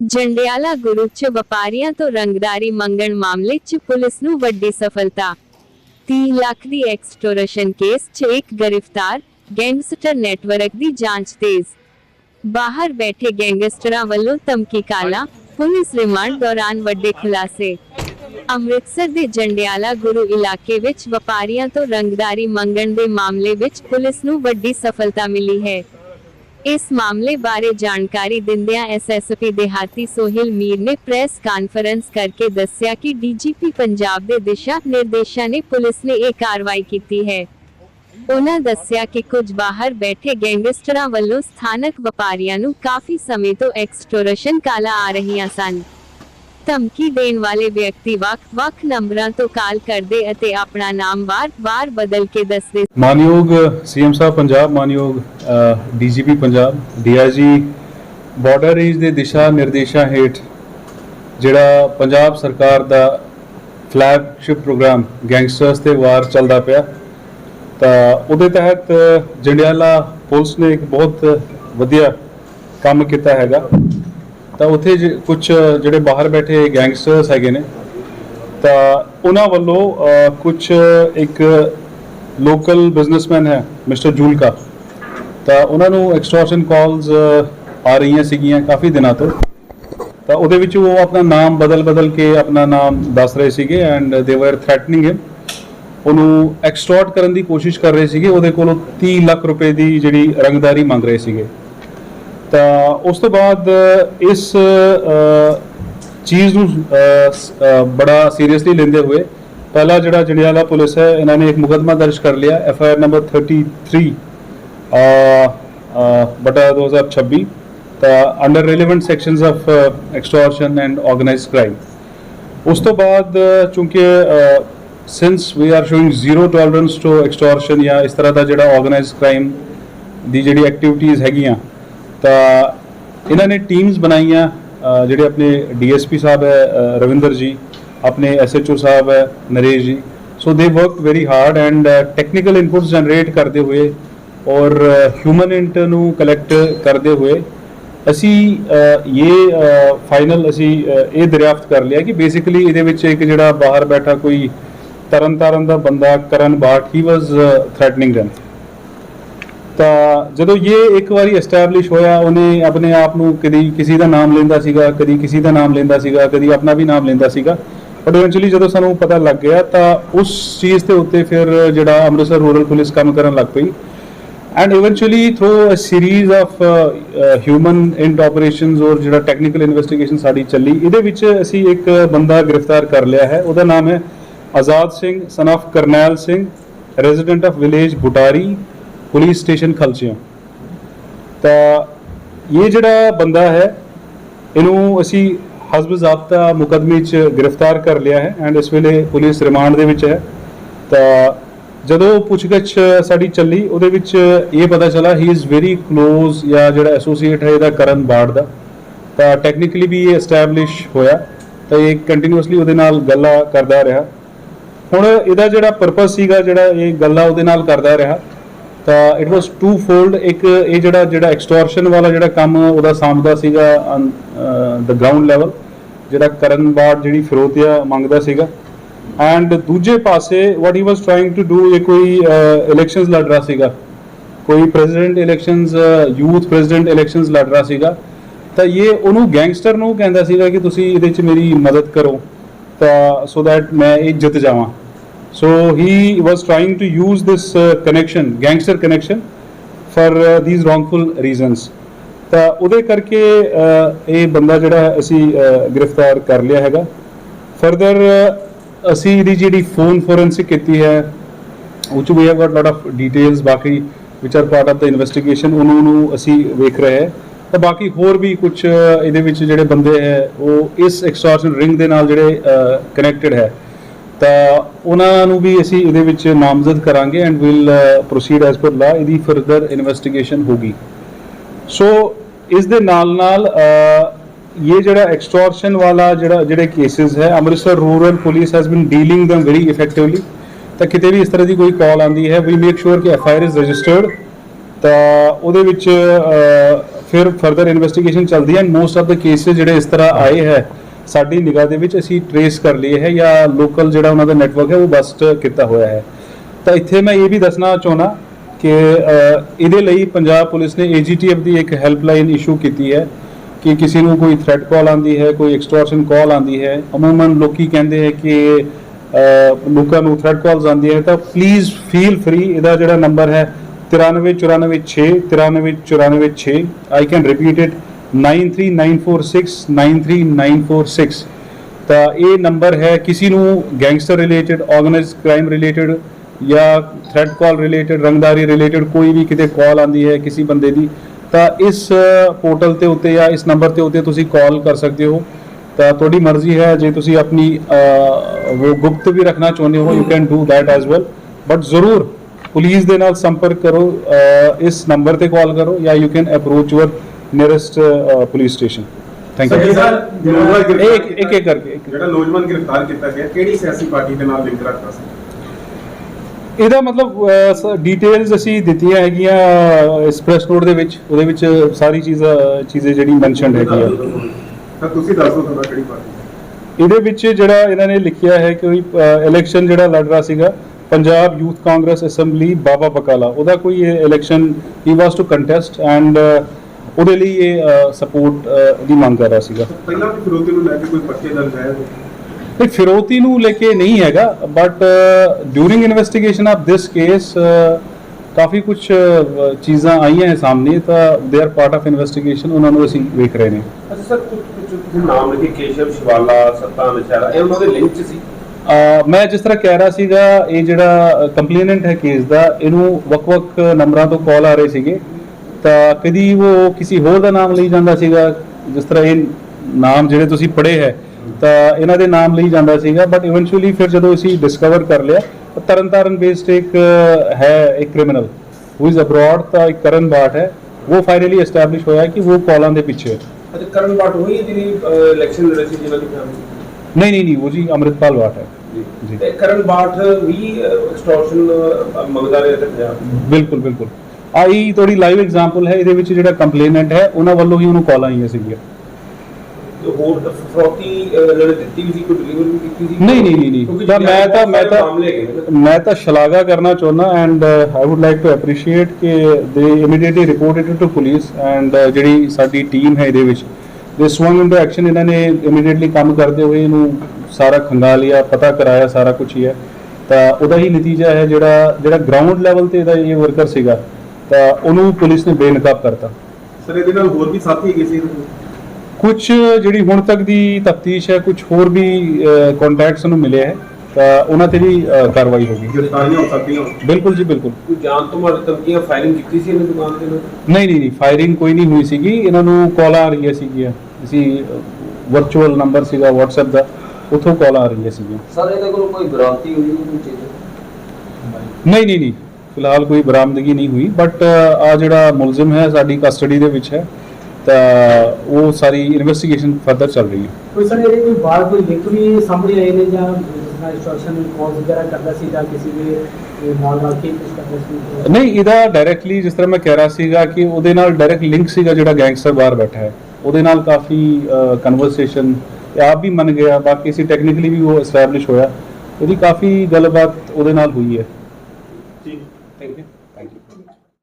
ਜੰਡਿਆਲਾ ਗੁਰੂ ਚ ਵਪਾਰੀਆਂ ਤੋਂ ਰੰਗਦਾਰੀ ਮੰਗਣ ਮਾਮਲੇ ਚ ਪੁਲਿਸ ਨੂੰ ਵੱਡੀ ਸਫਲਤਾ। 30 ਲੱਖ ਦੀ ਐਕਸਟੋਰਸ਼ਨ ਕੇਸ ਚ ਇੱਕ ਗ੍ਰਿਫਤਾਰ ਗੈਂਗਸਟਰ ਨੈਟਵਰਕ ਦੀ ਜਾਂਚ ਤੇਜ਼। ਬਾਹਰ ਬੈਠੇ ਗੈਂਗਸਟਰਾਂ ਵੱਲੋਂ ਧਮਕੀ ਕਾਲਾ, ਪੁਲਿਸ ਰਿਮਾਂਡ ਦੌਰਾਨ ਵੱਡੇ ਖੁਲਾਸੇ। ਅੰਮ੍ਰਿਤਸਰ ਦੇ ਜੰਡਿਆਲਾ ਗੁਰੂ ਇਲਾਕੇ ਵਿੱਚ ਵਪਾਰੀਆਂ ਤੋਂ ਰੰਗਦਾਰੀ ਮੰਗਣ ਦੇ ਮਾਮਲੇ ਵਿੱਚ ਪੁਲਿਸ ਨੂੰ ਵੱਡੀ ਸਫਲਤਾ ਮਿਲੀ ਹੈ। ਇਸ ਮਾਮਲੇ ਬਾਰੇ ਜਾਣਕਾਰੀ ਦਿੰਦਿਆਂ ਐਸਐਸਪੀ ਦੇਹਾਤੀ ਸੋਹਿਲ ਮੀਰ ਨੇ ਪ੍ਰੈਸ ਕਾਨਫਰੰਸ ਕਰਕੇ ਦੱਸਿਆ ਕਿ ਡੀਜੀਪੀ ਪੰਜਾਬ ਦੇ ਦਿਸ਼ਾ ਨਿਰਦੇਸ਼ਾਂ ਨੇ ਪੁਲਿਸ ਨੇ ਇਹ ਕਾਰਵਾਈ ਕੀਤੀ ਹੈ। ਉਹਨਾਂ ਦੱਸਿਆ ਕਿ ਕੁਝ ਬਾਹਰ ਬੈਠੇ ਗੈਂਗਸਟਰਾਂ ਵੱਲੋਂ ਸਥਾਨਕ ਵਪਾਰੀਆਂ ਨੂੰ ਕਾਫੀ ਸਮੇਂ ਤੋਂ ਐਕਸਟੋਰਸ਼ਨ ਕਾਲਾ ਆ ਰਹੀਆਂ ਸਨ। ਧਮਕੀ ਦੇਣ ਵਾਲੇ ਵਿਅਕਤੀ ਵੱਖ-ਵੱਖ ਨੰਬਰਾਂ ਤੋਂ ਕਾਲ ਕਰਦੇ ਅਤੇ ਆਪਣਾ ਨਾਮ ਵਾਰ-ਵਾਰ ਬਦਲ ਕੇ ਦੱਸਦੇ ਮਾਨਯੋਗ ਸੀਐਮ ਸਾਹਿਬ ਪੰਜਾਬ, ਮਾਨਯੋਗ DGP Punjab, DIG border range ਦੇ ਦਿਸ਼ਾ ਨਿਰਦੇਸ਼ਾਂ ਹੇਠ ਜਿਹੜਾ ਪੰਜਾਬ ਸਰਕਾਰ ਦਾ ਫਲੈਗਸ਼ਿਪ ਪ੍ਰੋਗਰਾਮ ਗੈਂਗਸਟਰਸ ਤੇ ਵਾਰ ਚੱਲਦਾ ਪਿਆ, ਤਾਂ ਉਹਦੇ ਤਹਿਤ ਜੰਡਿਆਲਾ ਪੁਲਿਸ ਨੇ ਇੱਕ ਬਹੁਤ ਵਧੀਆ ਕੰਮ ਕੀਤਾ ਹੈਗਾ। ਤਾਂ ਉੱਥੇ ਕੁਝ ਜਿਹੜੇ ਬਾਹਰ ਬੈਠੇ ਗੈਂਗਸਟਰਸ ਹੈਗੇ ਨੇ, ਤਾਂ ਉਹਨਾਂ ਵੱਲੋਂ ਕੁਝ ਇੱਕ ਲੋਕਲ ਬਿਜ਼ਨਸਮੈਨ ਹੈ, ਮਿਸਟਰ ਜੂਲਕਾ। ਤਾਂ ਉਹਨਾਂ ਨੂੰ ਐਕਸਟੋਰਸ਼ਨ ਕਾਲਸ ਆ ਰਹੀਆਂ ਸੀਗੀਆਂ ਕਾਫੀ ਦਿਨਾਂ ਤੋਂ। ਤਾਂ ਉਹਦੇ ਵਿੱਚ ਉਹ ਆਪਣਾ ਨਾਮ ਬਦਲ ਬਦਲ ਕੇ ਆਪਣਾ ਨਾਮ ਦੱਸ ਰਹੇ ਸੀਗੇ ਐਂਡ ਦੇ ਵਰ ਥ੍ਰੈਟਨਿੰਗ ਹਿਮ ਉਹਨੂੰ ਐਕਸਟੋਰਟ ਕਰਨ ਦੀ ਕੋਸ਼ਿਸ਼ ਕਰ ਰਹੇ ਸੀਗੇ, ਉਹਦੇ ਕੋਲੋਂ 30 ਲੱਖ ਰੁਪਏ ਦੀ ਜਿਹੜੀ ਰੰਗਦਾਰੀ ਮੰਗ ਰਹੇ ਸੀਗੇ। ਤਾਂ ਉਸ ਤੋਂ ਬਾਅਦ ਇਸ ਚੀਜ਼ ਨੂੰ ਬੜਾ ਸੀਰੀਅਸਲੀ ਲੈਂਦੇ ਹੋਏ ਪਹਿਲਾ ਜਿਹੜਾ ਜੰਡਿਆਲਾ ਪੁਲਿਸ ਹੈ ਇਹਨਾਂ ਨੇ ਇੱਕ ਮੁਕੱਦਮਾ ਦਰਜ ਕਰ ਲਿਆ ਐਫ ਆਈ ਆਰ ਨੰਬਰ 33 ਅ, ਅ, ਬਟਾ 2026 ਤਾਂ under relevant sections of extortion and organised crime ਉਸ ਤੋਂ ਬਾਅਦ ਚੂੰਕਿ since we are showing zero tolerance to extortion ਜਾਂ ਇਸ ਤਰ੍ਹਾਂ ਦਾ ਜਿਹੜਾ ਆਰਗੇਨਾਈਜ਼ਡ ਕ੍ਰਾਈਮ ਦੀ ਜਿਹੜੀ ਐਕਟੀਵਿਟੀਜ਼ ਹੈਗੀਆਂ ਤਾਂ ਇਹਨਾਂ ਨੇ ਟੀਮਸ ਬਣਾਈਆਂ ਜਿਹੜੇ ਆਪਣੇ ਡੀਐਸਪੀ ਸਾਹਿਬ ਹੈ ਰਵਿੰਦਰ ਜੀ, ਆਪਣੇ ਐਸਐਚਓ ਸਾਹਿਬ ਹੈ, Naresh ji. So they work very hard and technical inputs generate ਕਰਦੇ ਹੋਏ ਔਰ ਹਿਊਮਨ ਇੰਟ ਨੂੰ ਕਲੈਕਟ ਕਰਦੇ ਹੋਏ ਅਸੀਂ ਇਹ ਫਾਈਨਲ ਅਸੀਂ ਇਹ ਦਰਿਆਫਤ ਕਰ ਲਿਆ ਕਿ ਬੇਸਿਕਲੀ ਇਹਦੇ ਵਿੱਚ ਇੱਕ ਜਿਹੜਾ ਬਾਹਰ ਬੈਠਾ ਕੋਈ ਤਰਨ ਤਾਰਨ ਦਾ ਬੰਦਾ ਕਰਨ ਬਾਟ ਹੀ ਵਾਸ ਥ੍ਰੈਟਨਿੰਗ them ਤਾਂ ਜਦੋਂ ਇਹ ਇੱਕ ਵਾਰੀ ਐਸਟੈਬਲਿਸ਼ ਹੋਇਆ, ਉਹਨੇ ਆਪਣੇ ਆਪ ਨੂੰ ਕਦੀ ਕਿਸੇ ਦਾ ਨਾਮ ਲੈਂਦਾ ਸੀਗਾ, ਕਦੀ ਕਿਸੇ ਦਾ ਨਾਮ ਲੈਂਦਾ ਸੀਗਾ, ਕਦੀ ਆਪਣਾ ਵੀ ਨਾਮ ਲੈਂਦਾ ਸੀਗਾ। ਬਟ ਇਵੈਂਚੁਅਲੀ ਜਦੋਂ ਸਾਨੂੰ ਪਤਾ ਲੱਗ ਗਿਆ, ਤਾਂ ਉਸ ਚੀਜ਼ ਦੇ ਉੱਤੇ ਫਿਰ ਜਿਹੜਾ ਅੰਮ੍ਰਿਤਸਰ ਰੂਰਲ ਪੁਲਿਸ ਕੰਮ ਕਰਨ ਲੱਗ ਪਈ। And eventually through a series of human int operations ਔਰ ਜਿਹੜਾ ਟੈਕਨੀਕਲ ਇਨਵੈਸਟੀਗੇਸ਼ਨ ਸਾਡੀ ਚੱਲੀ, ਇਹਦੇ ਵਿੱਚ ਅਸੀਂ ਇੱਕ ਬੰਦਾ ਗ੍ਰਿਫਤਾਰ ਕਰ ਲਿਆ ਹੈ। ਉਹਦਾ ਨਾਮ ਹੈ Azad Singh son of Karnail Singh resident of village Butari. Police station Khalchian ਤਾਂ ਇਹ ਜਿਹੜਾ ਬੰਦਾ ਹੈ, ਇਹਨੂੰ ਅਸੀਂ ਹਸਬ ਜ਼ਾਬਤਾ ਮੁਕਦਮੇ 'ਚ ਗ੍ਰਿਫਤਾਰ ਕਰ ਲਿਆ ਹੈ ਐਂਡ ਇਸ ਵੇਲੇ ਪੁਲਿਸ ਰਿਮਾਂਡ ਦੇ ਵਿੱਚ ਹੈ। ਤਾਂ ਜਦੋਂ ਪੁੱਛਗਿੱਛ ਸਾਡੀ ਚੱਲੀ, ਉਹਦੇ ਵਿੱਚ ਇਹ ਪਤਾ ਚਲਾ ਹੀ ਇਜ਼ ਵੈਰੀ ক্লোਜ਼ ਜਾਂ ਜਿਹੜਾ ਐਸੋਸੀਏਟ ਹੈ ਇਹਦਾ ਕਰਨ ਬਾੜ ਦਾ। ਤਾਂ ਟੈਕਨੀਕਲੀ ਵੀ ਇਹ ਐਸਟੈਬਲਿਸ਼ ਹੋਇਆ, ਤਾਂ ਇਹ ਕੰਟੀਨਿਊਸਲੀ ਉਹਦੇ ਨਾਲ ਗੱਲਾਂ ਕਰਦਾ ਰਿਹਾ। ਹੁਣ ਇਹਦਾ ਜਿਹੜਾ ਪਰਪਸ ਸੀਗਾ, ਜਿਹੜਾ ਇਹ ਗੱਲਾਂ ਉਹਦੇ ਨਾਲ ਕਰਦਾ ਰਿਹਾ ਤਾਂ ਇਟ ਵਾਸ ਟੂ ਫੋਲਡ ਇੱਕ ਇਹ ਜਿਹੜਾ ਜਿਹੜਾ ਐਕਸਟੋਰਸ਼ਨ ਵਾਲਾ ਜਿਹੜਾ ਕੰਮ ਉਹਦਾ ਸਾਂਭਦਾ ਸੀਗਾ ਦ ਗਰਾਊਂਡ ਲੈਵਲ ਜਿਹੜਾ ਕਰਨ ਬਾਅਦ ਜਿਹੜੀ ਫਿਰੋਤੀਆ ਮੰਗਦਾ ਸੀਗਾ। ਐਂਡ ਦੂਜੇ ਪਾਸੇ what he was trying to do ਇਹ ਕੋਈ ਇਲੈਕਸ਼ਨਸ ਲੜ ਰਿਹਾ ਸੀਗਾ। ਕੋਈ president elections youth president elections ਲੜ ਰਿਹਾ ਸੀਗਾ। ਤਾਂ ਇਹ ਉਹਨੂੰ ਗੈਂਗਸਟਰ ਨੂੰ ਕਹਿੰਦਾ ਸੀਗਾ ਕਿ ਤੁਸੀਂ ਇਹਦੇ 'ਚ ਮੇਰੀ ਮਦਦ ਕਰੋ। ਤਾਂ ਸੋ ਦੈਟ ਮੈਂ ਇਹ ਜਿੱਤ ਜਾਵਾਂ। So he was trying to use this uh, connection gangster connection for uh, these wrongful reasons. ਤਾਂ ਉਹਦੇ ਕਰਕੇ ਇਹ ਬੰਦਾ ਜਿਹੜਾ ਅਸੀਂ ਗ੍ਰਿਫਤਾਰ ਕਰ ਲਿਆ ਹੈਗਾ ਫਰਦਰ ਅਸੀਂ ਇਹਦੀ ਜਿਹੜੀ ਫੋਨ ਫੋਰੈਂਸਿਕ ਕੀਤੀ ਹੈ ਉਹ 'ਚ ਵੀ have got lot of details ਬਾਕੀ ਵਿਚ are part of the investigation ਉਹਨੂੰ ਨੂੰ ਅਸੀਂ ਵੇਖ ਰਹੇ ਹਾਂ ਤਾਂ ਬਾਕੀ ਹੋਰ ਵੀ ਕੁਝ ਇਹਦੇ ਵਿੱਚ ਜਿਹੜੇ ਬੰਦੇ ਹੈ ਉਹ ਇਸ ਐਕਸਟੋਰਸ਼ਨ ਰਿੰਗ ਦੇ ਨਾਲ ਜਿਹੜੇ ਕਨੈਕਟਡ ਹੈ ਤਾਂ ਉਹਨਾਂ ਨੂੰ ਵੀ ਅਸੀਂ ਇਹਦੇ ਵਿੱਚ ਨਾਮਜ਼ਦ ਕਰਾਂਗੇ and will proceed as per ਲਾ ਇਹਦੀ ਫਰਦਰ ਇਨਵੈਸਟੀਗੇਸ਼ਨ ਹੋਗੀ ਸੋ ਇਸ ਦੇ ਨਾਲ ਨਾਲ uh, ਇਹ ਜਿਹੜਾ ਐਕਸਟੋਰਸ਼ਨ ਵਾਲਾ ਜਿਹੜਾ, ਜਿਹੜੇ ਕੇਸਿਸ ਹੈ, Amritsar rural police has been dealing them very effectively ਤਾਂ ਕਿਤੇ ਵੀ ਇਸ ਤਰ੍ਹਾਂ ਦੀ ਕੋਈ ਕਾਲ ਆਂਦੀ ਹੈ ਵੀ ਮੇਕ ਸ਼ੋਰ ਕਿ F I R is registered ਤਾਂ ਉਹਦੇ ਵਿੱਚ uh, ਫਿਰ ਫਰਦਰ ਇਨਵੈਸਟੀਗੇਸ਼ਨ ਚੱਲਦੀ ਹੈ। ਮੋਸਟ ਆਫ ਦਾ ਕੇਸਿਸ ਜਿਹੜੇ ਇਸ ਤਰ੍ਹਾਂ ਆਏ ਹੈ ਸਾਡੀ ਨਿਗਾਹ ਦੇ ਵਿੱਚ ਅਸੀਂ ਟਰੇਸ ਕਰ ਲਏ ਹੈ ਜਾਂ ਲੋਕਲ ਜਿਹੜਾ ਉਹਨਾਂ ਦਾ ਨੈਟਵਰਕ ਹੈ ਉਹ ਬਸਟ ਕੀਤਾ ਹੋਇਆ ਹੈ। ਤਾਂ ਇੱਥੇ ਮੈਂ ਇਹ ਵੀ ਦੱਸਣਾ ਚਾਹੁੰਦਾ ਕਿ ਇਹਦੇ ਲਈ ਪੰਜਾਬ ਪੁਲਿਸ ਨੇ AGTF ਦੀ ਇੱਕ ਹੈਲਪਲਾਈਨ ਇਸ਼ੂ ਕੀਤੀ ਹੈ ਕਿ ਕਿਸੇ ਨੂੰ ਕੋਈ ਥ੍ਰੈਟ ਕਾਲ ਆਂਦੀ ਹੈ, ਕੋਈ ਐਕਸਟੋਰਸ਼ਨ ਕਾਲ ਆਂਦੀ ਹੈ। ਅਮੂਮਨ ਲੋਕੀ ਕਹਿੰਦੇ ਹੈ ਕਿ ਲੋਕਾਂ ਨੂੰ ਥ੍ਰੈਟ ਕਾਲਸ ਆਉਂਦੀਆਂ ਹੈ ਤਾਂ ਪਲੀਜ਼ ਫੀਲ ਫ੍ਰੀ ਇਹਦਾ ਜਿਹੜਾ ਨੰਬਰ ਹੈ 93946 93946 ਆਈ ਕੈਨ ਰਿਪੀਟ ਇਟ 93946 93946 ਤਾਂ ਇਹ ਨੰਬਰ ਹੈ ਕਿਸੇ ਨੂੰ gangster related organised crime related ਜਾਂ ਥ੍ਰੈਟ ਕਾਲ ਰਿਲੇਟਡ ਰੰਗਦਾਰੀ ਰਿਲੇਟਡ ਕੋਈ ਵੀ ਕਿਤੇ ਕਾਲ ਆਂਦੀ ਹੈ ਕਿਸੇ ਬੰਦੇ ਦੀ ਤਾਂ ਇਸ ਪੋਰਟਲ ਤੇ ਉੱਤੇ ਜਾਂ ਇਸ ਨੰਬਰ ਤੇ ਉੱਤੇ ਤੁਸੀਂ ਕਾਲ ਕਰ ਸਕਦੇ ਹੋ ਤਾਂ ਤੁਹਾਡੀ ਮਰਜ਼ੀ ਹੈ ਜੇ ਤੁਸੀਂ ਆਪਣੀ ਉਹ ਗੁਪਤ ਵੀ ਰੱਖਣਾ ਚਾਹੁੰਦੇ ਹੋ you can do that as well but ਜ਼ਰੂਰ ਪੁਲਿਸ ਦੇ ਨਾਲ ਸੰਪਰਕ ਕਰੋ ਇਸ ਨੰਬਰ ਤੇ ਕਾਲ ਕਰੋ ਜਾਂ you can approach your nearest police station thank you ਇੱਕ- ਇੱਕ- ਇੱਕ ਕਰਕੇ, ਜਿਹੜਾ ਨੌਜਵਾਨ ਗ੍ਰਿਫਤਾਰ ਕੀਤਾ ਗਿਆ ਕਿਹੜੀ ਸਿਆਸੀ ਪਾਰਟੀ ਦੇ ਨਾਲ ਲਿੰਕ ਰੱਖਦਾ ਸੀ? ਇਹਦਾ ਮਤਲਬ ਡਿਟੇਲਸ ਅਸੀਂ ਦਿੱਤੀਆਂ ਹੈਗੀਆਂ ਇਸ ਪ੍ਰੈਸ ਨੋਟ ਦੇ ਵਿੱਚ ਉਹਦੇ ਵਿੱਚ ਸਾਰੀ ਚੀਜ਼ਾਂ ਚੀਜ਼ਾਂ ਜਿਹੜੀ ਮੈਂਸ਼ਨਡ ਹੈਗੀਆਂ। ਤਾਂ ਤੁਸੀਂ ਦੱਸ ਦਿਓ ਤੁਹਾਡਾ ਕਿਹੜੀ ਪਾਰਟੀ ਇਹਦੇ ਵਿੱਚ ਜਿਹੜਾ ਇਹਨਾਂ ਨੇ ਲਿਖਿਆ ਹੈ ਕਿ ਇਲੈਕਸ਼ਨ ਜਿਹੜਾ ਲੜ ਰਿਹਾ ਸੀਗਾ Punjab youth Congress assembly Baba Bakala. ਉਹਦਾ ਕੋਈ ਇਲੈਕਸ਼ਨ ਹੀ ਵਾਸ ਟੂ ਕੰਟੈਸਟ ਐਂਡ ਉਹਦੇ ਲਈ ਇਹ ਸਪੋਰਟ ਦੀ ਮੰਗ ਕਰ ਰਿਹਾ ਸੀਗਾ। ਪਹਿਲਾਂ ਵੀ ਫਿਰੋਤੀ ਨੂੰ ਲੈ ਕੇ ਕੋਈ ਪੱਕੇ ਦਰਜ ਹੈ? ਇਹ ਫਿਰੋਤੀ ਨੂੰ ਲੈ ਕੇ ਨਹੀਂ ਹੈਗਾ but during investigation of this case ਕਾਫੀ ਕੁਝ ਚੀਜ਼ਾਂ ਆਈਆਂ ਹੈ ਸਾਹਮਣੇ ਤਾਂ they are part of investigation ਉਹਨਾਂ ਨੂੰ ਅਸੀਂ ਵੇਖ ਰਹੇ ਨੇ। ਅੱਛਾ ਸਰ ਕੁਝ ਨਾਮ ਲਿਖੇ ਕੇਸ਼ਵ ਸ਼ਿਵਾਲਾ ਸੱਤਾ ਨਸ਼ਹਿਰਾ ਇਹ ਉਹਨਾਂ ਦੇ ਲਿੰਕ ਚ ਸੀ? ਮੈਂ ਜਿਸ ਤਰ੍ਹਾਂ ਕਹਿ ਰਿਹਾ ਸੀਗਾ ਇਹ ਜਿਹੜਾ ਕੰਪਲੇਨੈਂਟ ਹੈ ਕੇਸ ਦਾ ਇਹਨੂੰ ਵੱਖ-ਵੱਖ ਨੰਬਰਾਂ ਤੋਂ ਕਾਲ ਆ ਰਹੇ ਸੀਗੇ। ਤਾਂ ਕਦੀ ਉਹ ਕਿਸੇ ਹੋਰ ਦਾ ਨਾਮ ਲਈ ਜਾਂਦਾ ਸੀਗਾ ਜਿਸ ਤਰ੍ਹਾਂ ਇਹ ਨਾਮ ਜਿਹੜੇ ਤੁਸੀਂ ਪੜ੍ਹੇ ਹੈ ਤਾਂ ਇਹਨਾਂ ਦੇ ਨਾਮ ਲਈ ਜਾਂਦਾ ਸੀਗਾ ਬਟ ਇਵੈਂਚੁਅਲੀ ਫਿਰ ਜਦੋਂ ਅਸੀਂ ਡਿਸਕਵਰ ਕਰ ਲਿਆ ਤਰਨਤਾਰਨ ਬੇਸਡ ਇੱਕ ਹੈ ਇੱਕ ਕ੍ਰਿਮੀਨਲ ਹੂ ਇਜ਼ ਅਬਰੋਡ ਤਾਂ ਇੱਕ ਕਰਨ ਬਾਟ ਹੈ ਉਹ ਫਾਈਨਲੀ ਐਸਟੈਬਲਿਸ਼ ਹੋਇਆ ਕਿ ਉਹ ਕਾਲਾਂ ਦੇ ਪਿੱਛੇ ਹੈ। ਅੱਛਾ ਕਰਨ ਬਾਟ ਹੋਈ ਜਿਹਨੇ ਇਲੈਕਸ਼ਨ ਲੜੇ ਸੀ ਜਿਹਨਾਂ ਦੀ ਫੈਮਿਲੀ ਨਹੀਂ ਨਹੀਂ ਨਹੀਂ ਉਹ ਜੀ ਅੰਮ੍ਰਿਤਪਾਲ ਬਾਟ ਹੈ। ਜੀ। ਤੇ ਕਰਨ ਬਾਟ ਵੀ ਐਕਸਟੋਰਸ਼ਨ ਮੰਗਦਾ ਰਿਹਾ ਤੇ ਪੰਜਾਬ ਬਿਲਕੁਲ ਬਿਲਕੁਲ। ਆਈ ਤੁਹਾਡੀ ਲਾਈਵ ਐਗਜ਼ਾਮਪਲ ਹੈ ਇਹਦੇ ਵਿੱਚ ਜਿਹੜਾ ਕੰਪਲੇਨੈਂਟ ਹੈ ਉਹਨਾਂ ਵੱਲੋਂ ਹੀ ਉਹਨੂੰ ਕਾਲਾਂ ਆਈਆਂ ਸੀਗੀਆਂ। ਹੋਰ ਫਰੋਤੀ ਦਿੱਤੀ ਵੀ ਸੀ ਕੋਈ ਡਿਲੀਵਰ ਵੀ ਕੀਤੀ ਸੀ? ਨਹੀਂ ਨਹੀਂ ਨਹੀਂ ਤਾਂ ਮੈਂ ਤਾਂ ਮੈਂ ਤਾਂ। ਮੈਂ ਤਾਂ ਸ਼ਲਾਘਾ ਕਰਨਾ ਚਾਹੁੰਦਾ and I would like to appreciate ਕਿ they immediately reported to police and ਜਿਹੜੀ ਸਾਡੀ ਟੀਮ ਹੈ ਇਹਦੇ ਵਿੱਚ ਦੇ ਸਵੰਗ ਇਨਟੂ ਐਕਸ਼ਨ ਇਹਨਾਂ ਨੇ ਇਮੀਡੀਏਟਲੀ ਕੰਮ ਕਰਦੇ ਹੋਏ ਇਹਨੂੰ ਸਾਰਾ ਖੰਗਾਲਿਆ ਪਤਾ ਕਰਾਇਆ ਸਾਰਾ ਕੁਝ ਹੀ ਹੈ। ਤਾਂ ਉਹਦਾ ਹੀ ਨਤੀਜਾ ਹੈ ਜਿਹੜਾ ਜਿਹੜਾ ਗਰਾਊਂਡ ਲੈਵਲ ਤੇ ਇਹਦਾ ਇਹ ਵਰਕਰ ਸੀਗਾ। ਤਾਂ ਉਹਨੂੰ ਪੁਲਿਸ ਨੇ ਬੇਨਕਾਬ ਕਰਤਾ। ਸਰ ਇਹਦੇ ਨਾਲ ਹੋਰ ਵੀ ਸਾਥੀ ਹੈਗੇ ਸੀ? ਕੁਝ ਜਿਹੜੀ ਹੁਣ ਤੱਕ ਦੀ ਤਫਤੀਸ਼ ਹੈ ਕੁਝ ਹੋਰ ਵੀ ਕੰਟੈਕਟਸ ਨੂੰ ਮਿਲੇ ਹੈ ਤਾਂ ਉਹਨਾਂ ਤੇ ਵੀ ਕਾਰਵਾਈ ਹੋਗੀ ਗ੍ਰਿਫਤਾਰੀਆਂ ਹੋ ਸਕਦੀਆਂ ਬਿਲਕੁਲ ਜੀ ਬਿਲਕੁਲ। ਕੋਈ ਜਾਨ ਤੋਂ ਮਾਰ ਧਮਕੀਆਂ ਫਾਇਰਿੰਗ ਕੀਤੀ ਸੀ ਇਹਨਾਂ ਦੁਕਾਨ ਦੇ ਨਾਲ? ਨਹੀਂ ਨਹੀਂ ਨਹੀਂ ਫਾਇਰਿੰਗ ਕੋਈ ਨਹੀਂ ਹੋਈ ਸੀਗੀ। ਇਹਨਾਂ ਨੂੰ ਕਾਲਾਂ ਆ ਰਹੀਆਂ ਸੀਗੀਆਂ। ਅਸੀਂ ਵਰਚੁਅਲ ਨੰਬਰ ਸੀਗਾ WhatsApp ਦਾ ਉੱਥੋਂ ਕਾਲਾਂ ਆ ਰਹੀਆਂ ਸੀਗੀਆਂ। ਸਰ ਇਹਦੇ ਕੋਲ ਕੋਈ ਬਰਾਮਦੀ ਹੋਈ ਕੋਈ ਚੀਜ਼? ਨਹੀਂ ਨਹੀਂ ਨਹੀਂ। ਫਿਲਹਾਲ ਕੋਈ ਬਰਾਮਦਗੀ ਨਹੀਂ ਹੋਈ ਬਟ ਆ ਜਿਹੜਾ ਮੁਲਜ਼ਮ ਹੈ ਸਾਡੀ ਕਸਟਡੀ ਦੇ ਵਿੱਚ ਹੈ ਤਾਂ ਉਹ ਸਾਰੀ ਇਨਵੈਸਟੀਗੇਸ਼ਨ ਫਰਦਰ ਚੱਲ ਰਹੀ ਹੈ। ਕੋਈ ਸਰ ਇਹਦੇ ਕੋਈ ਬਾਹਰ ਕੋਈ ਲਿੰਕ ਵੀ ਸਾਹਮਣੇ ਆਏ ਨੇ ਜਾਂ ਇੰਸਟ੍ਰਕਸ਼ਨ ਕਾਲ ਵਗੈਰਾ ਕਰਦਾ ਸੀ ਜਾਂ ਕਿਸੇ ਦੇ ਨਾਲ ਨਾਲ ਕੀ ਕੁਝ ਕਰਦਾ ਸੀ? ਨਹੀਂ ਇਹਦਾ ਡਾਇਰੈਕਟਲੀ ਜਿਸ ਤਰ੍ਹਾਂ ਮੈਂ ਕਹਿ ਰਿਹਾ ਸੀਗਾ ਕਿ ਉਹਦੇ ਨਾਲ ਡਾਇਰੈਕਟ ਲਿੰਕ ਸੀਗਾ ਜਿਹੜਾ ਗੈਂਗਸਟਰ ਬਾਹਰ ਬੈਠਾ ਹੈ। ਉਹਦੇ ਨਾਲ ਕਾਫੀ ਕਨਵਰਸੇਸ਼ਨ ਆਪ ਵੀ ਮੰਨ ਗਿਆ ਬਾਕੀ ਅਸੀਂ ਟੈਕਨੀਕਲੀ ਵੀ ਉਹ ਐਸਟੈਬਲਿਸ਼ ਹੋਇਆ। ਇਹਦੀ ਕਾਫੀ ਗੱਲਬਾਤ ਉਹਦੇ ਨਾਲ ਹੋਈ ਹੈ।